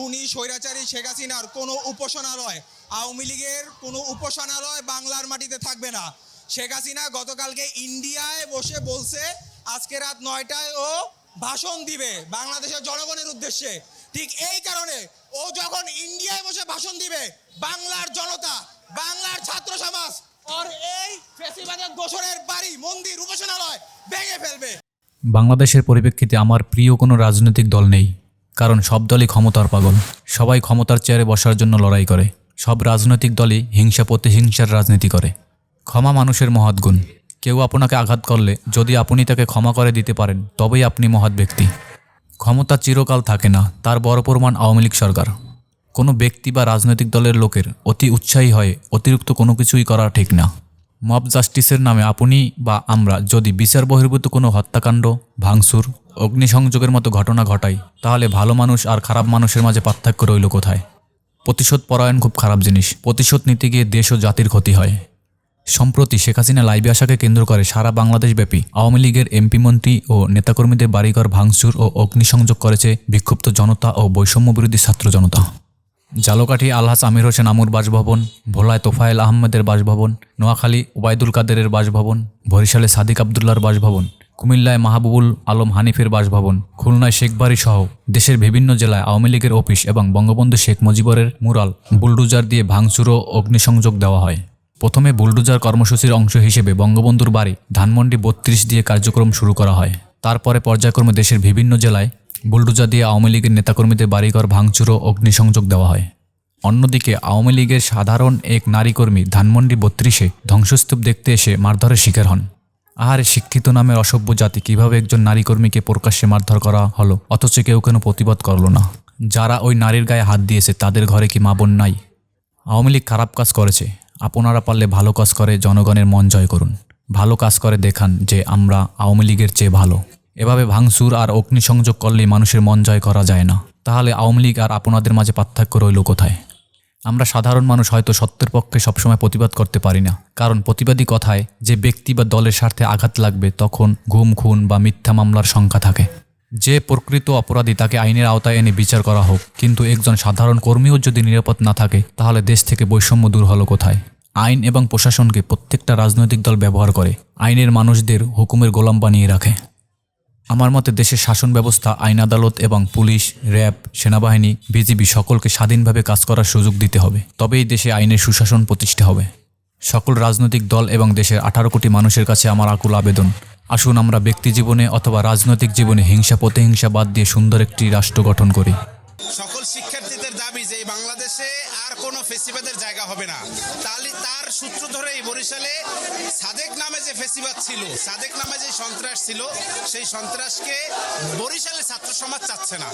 খুনি, স্বৈরাচারী শেখ হাসিনার কোনো উপাসনালয়, আওয়ামী লীগের কোনো উপাসনালয় বাংলার মাটিতে থাকবে না। শেখ হাসিনা গতকালকে ইন্ডিয়ায় বসে বলছে, আজকে রাত নয়টায় ও ভাষণ দিবে বাংলাদেশের জনগণের উদ্দেশ্যে। ঠিক এই কারণে ও যখন ইন্ডিয়ায় বসে ভাষণ দিবে, বাংলার জনতা, বাংলার ছাত্র সমাজ, ওর এই ফেসিবাদের গোসরের বাড়ি, মন্দির, উপাসনালয় ভেঙে ফেলবে। বাংলাদেশের পরিপ্রেক্ষিতে আমার প্রিয় কোনো রাজনৈতিক দল নেই। কারণ সব দলই ক্ষমতার পাগল। সবাই ক্ষমতার চেয়ারে বসার জন্য লড়াই করে। সব রাজনৈতিক দলই হিংসা প্রতিহিংসার রাজনীতি করে। ক্ষমা মানুষের মহৎ গুণ। কেউ আপনাকে আঘাত করলে, যদি আপনি তাকে ক্ষমা করে দিতে পারেন, তবেই আপনি মহৎ ব্যক্তি। ক্ষমতা চিরকাল থাকে না, তার বড় প্রমাণ আওয়ামী লীগ সরকার। কোনো ব্যক্তি বা রাজনৈতিক দলের লোকের অতি উৎসাহী হয়ে অতিরিক্ত কোনো কিছুই করা ঠিক না। মব জাস্টিসের নামে আপনি বা আমরা যদি বিচার বহির্ভূত কোনো হত্যাকাণ্ড, ভাঙচুর, অগ্নিসংযোগের মতো ঘটনা ঘটাই, তাহলে ভালো মানুষ আর খারাপ মানুষের মাঝে পার্থক্য রইল কোথায়? প্রতিশোধ পরায়ণ খুব খারাপ জিনিস। প্রতিশোধ নিতে গিয়ে দেশ ও জাতির ক্ষতি হয়। সম্প্রতি শেখ হাসিনা লাইভে আসাকে কেন্দ্র করে সারা বাংলাদেশব্যাপী আওয়ামী লীগের এমপি মন্ত্রী ও নেতাকর্মীদের বাড়িঘর ভাঙচুর ও অগ্নিসংযোগ করেছে বিক্ষুব্ধ জনতা ও বৈষম্য বিরোধী ছাত্র জনতা। জালকাঠি আলহাস আমির হোসেন আমুর বাসভবন, ভোলায় তোফায়েল আহমেদের বাসভবন, নোয়াখালী ওবায়দুল কাদেরের বাসভবন, বরিশালে সাদিক আবদুল্লার বাসভবন, কুমিল্লায় মাহবুবুল আলম হানিফের বাসভবন, খুলনায় শেখবাড়ি সহ দেশের বিভিন্ন জেলায় আওয়ামী লীগের অফিস এবং বঙ্গবন্ধু শেখ মুজিবরের মুরাল বুলডুজার দিয়ে ভাঙচুর ও অগ্নিসংযোগ দেওয়া হয়। প্রথমে বুলডুজার কর্মসূচির অংশ হিসেবে বঙ্গবন্ধুর বাড়ি ধানমন্ডি বত্রিশ দিয়ে কার্যক্রম শুরু করা হয়। তারপরে পর্যায়ক্রমে দেশের বিভিন্ন জেলায় বুলডুজার দিয়ে আওয়ামী লীগের নেতাকর্মীদের বাড়িঘর ভাঙচুর ও অগ্নিসংযোগ দেওয়া হয়। অন্যদিকে আওয়ামী লীগের সাধারণ এক নারী কর্মী ধানমন্ডি বত্রিশে ধ্বংসস্তূপ দেখতে এসে মারধরের শিকার হন। আহারে শিক্ষিত নামের অসভ্য জাতি কীভাবে একজন নারী কর্মীকে প্রকাশ্যে মারধর করা হলো, অথচ কেউ কেন প্রতিবাদ করল না? যারা ওই নারীর গায়ে হাত দিয়েছে, তাদের ঘরে কি মা বোন নাই? আওয়ামী লীগ খারাপ কাজ করেছে। আপনারা পারলে ভালো কাজ করে জনগণের মন জয় করুন। ভালো কাজ করে দেখান যে আমরা আওয়ামী লীগের চেয়ে ভালো। এভাবে ভাঙচুর আর অগ্নিসংযোগ করলেই মানুষের মন জয় করা যায় না। তাহলে আওয়ামী লীগ আর আপনাদের মাঝে পার্থক্য রইল কোথায়? আমরা সাধারণ মানুষ হয়তো সত্যের পক্ষে সবসময় প্রতিবাদ করতে পারি না। কারণ প্রতিবাদী কথায় যে ব্যক্তি বা দলের স্বার্থে আঘাত লাগবে, তখন ঘুম, খুন বা মিথ্যা মামলার সংখ্যা থাকে। যে প্রকৃত অপরাধী তাকে আইনের আওতায় এনে বিচার করা হোক, কিন্তু একজন সাধারণ কর্মীও যদি নিরাপদ না থাকে, তাহলে দেশ থেকে বৈষম্য দূর হলো কোথায়? আইন এবং প্রশাসনকে প্রত্যেকটা রাজনৈতিক দল ব্যবহার করে, আইনের মানুষদের হুকুমের গোলাম বানিয়ে রাখে। আমার মতে দেশের শাসন ব্যবস্থা আইন আদালত এবং পুলিশ, র্যাব, সেনাবাহিনী, বিজিবি সকলকে স্বাধীনভাবে কাজ করার সুযোগ দিতে হবে। তবেই দেশে আইনের সুশাসন প্রতিষ্ঠা হবে। সকল রাজনৈতিক দল এবং দেশের আঠারো কোটি মানুষের কাছে আমার আকুল আবেদন। আসুন আমরা ব্যক্তি জীবনে অথবা রাজনৈতিক জীবনে হিংসা, প্রতিহিংসা বাদ দিয়ে সুন্দর একটি রাষ্ট্র গঠন করি। সকল শিক্ষার্থীদের দাবি যে বাংলাদেশে আর কোনো ফেসিবাদের জায়গা হবে না। তাহলে তার সূত্র ধরেই বরিশালে সাদেক নামে যে ফেসিবাদ ছিল, সাদেক নামে যে সন্ত্রাস ছিল, সেই সন্ত্রাসকে বরিশালে ছাত্র সমাজ চাচ্ছে না।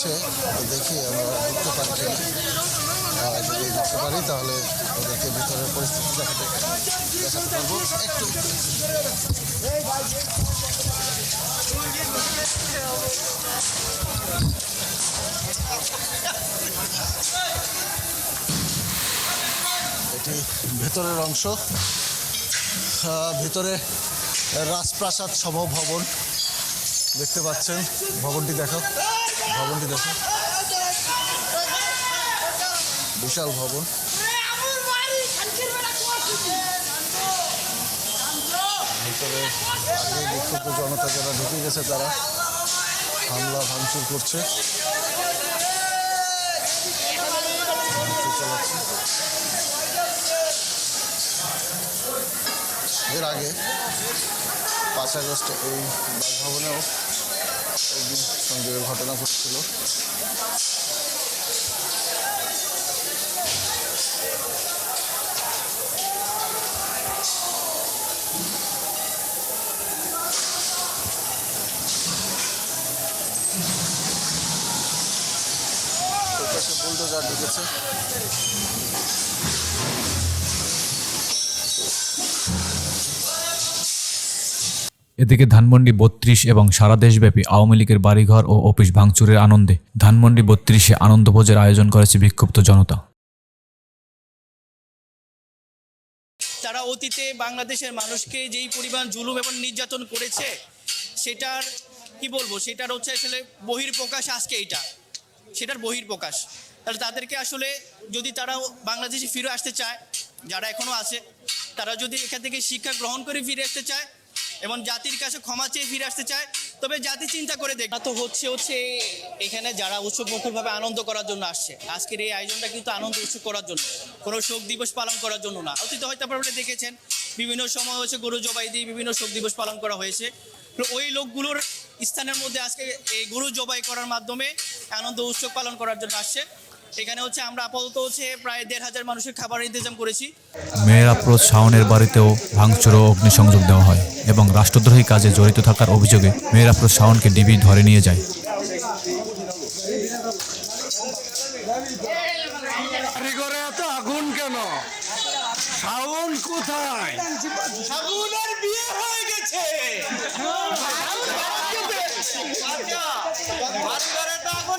তো দেখি আমরা ঢুকতে পারি কিনা যদি ঢুকতে পারি, তাহলে ওদেরকে ভিতরের পরিস্থিতি দেখাতে একটু এটি ভেতরের অংশ। ভিতরে রাজপ্রাসাদ সম ভবন দেখতে পাচ্ছেন, ভবনটি দেখো ভবনটি দেখো। বিশাল ভবন। ভিতরে বিক্ষুব্ধ জনতা যারা ঢুকে গেছে, তারা হামলা ভাঙচুর করছে। এর আগে পাঁচ আগস্টে এই বাসভবনেও একদিন সংযোগের ঘটনা ঘটেছিল। বুলডোজার ঢুকেছে। এদিকে ধানমন্ডি বত্রিশ এবং সারা দেশব্যাপী আওয়ামী লীগের বাড়িঘর ও অফিস ভাঙচুরের আনন্দে ধানমন্ডি বত্রিশে আনন্দভোজের আয়োজন করেছে বিক্ষুব্ধ জনতা। তারা অতীতে বাংলাদেশের মানুষকে যেই পরিমাণ জুলুম এবং নির্যাতন করেছে, সেটার কি বলব, সেটার হচ্ছে আসলে বহির প্রকাশ আজকে এইটা। সেটার বহির প্রকাশ তাহলে তাদেরকে আসলে যদি তারা বাংলাদেশে ফিরে আসতে চায়, যারা এখনও আছে, তারা যদি এখান থেকে শিক্ষা গ্রহণ করে ফিরে আসতে চায় এবং জাতির কাছে ক্ষমা চেয়ে ফিরে আসতে চায়, তবে জাতি চিন্তা করে দেখ তো হচ্ছে হচ্ছে এখানে যারা উৎসবমুখরভাবে আনন্দ করার জন্য আসছে, আজকের এই আয়োজনটা কিন্তু আনন্দ উৎসব করার জন্য, কোনো শোক দিবস পালন করার জন্য না। অতীত হয়তো আপনারা দেখেছেন, বিভিন্ন সময় হচ্ছে গরু জবাই দিয়ে বিভিন্ন শোক দিবস পালন করা হয়েছে। তো ওই লোকগুলোর স্থানের মধ্যে আজকে এই গরু জবাই করার মাধ্যমে আনন্দ উৎসব পালন করার জন্য আসছে। এখানে হচ্ছে আমরা আপাতত হচ্ছে প্রায় দেড় হাজার মানুষের খাবার ইন্তজাম করেছি। মেয়ের আফরোজ শাওনের বাড়িতেও ভাঙচুর ও অগ্নিসংযোগ দেওয়া হয় এবং রাষ্ট্রদ্রোহী কাজে জড়িত থাকার অভিযোগে মেয়ের আফরোজ শাওনকে ডিবি ধরে নিয়ে যায়। এত আগুন কেন? সাউন্ড কোথায়? আগুনের বিয়ে হয়ে গেছে।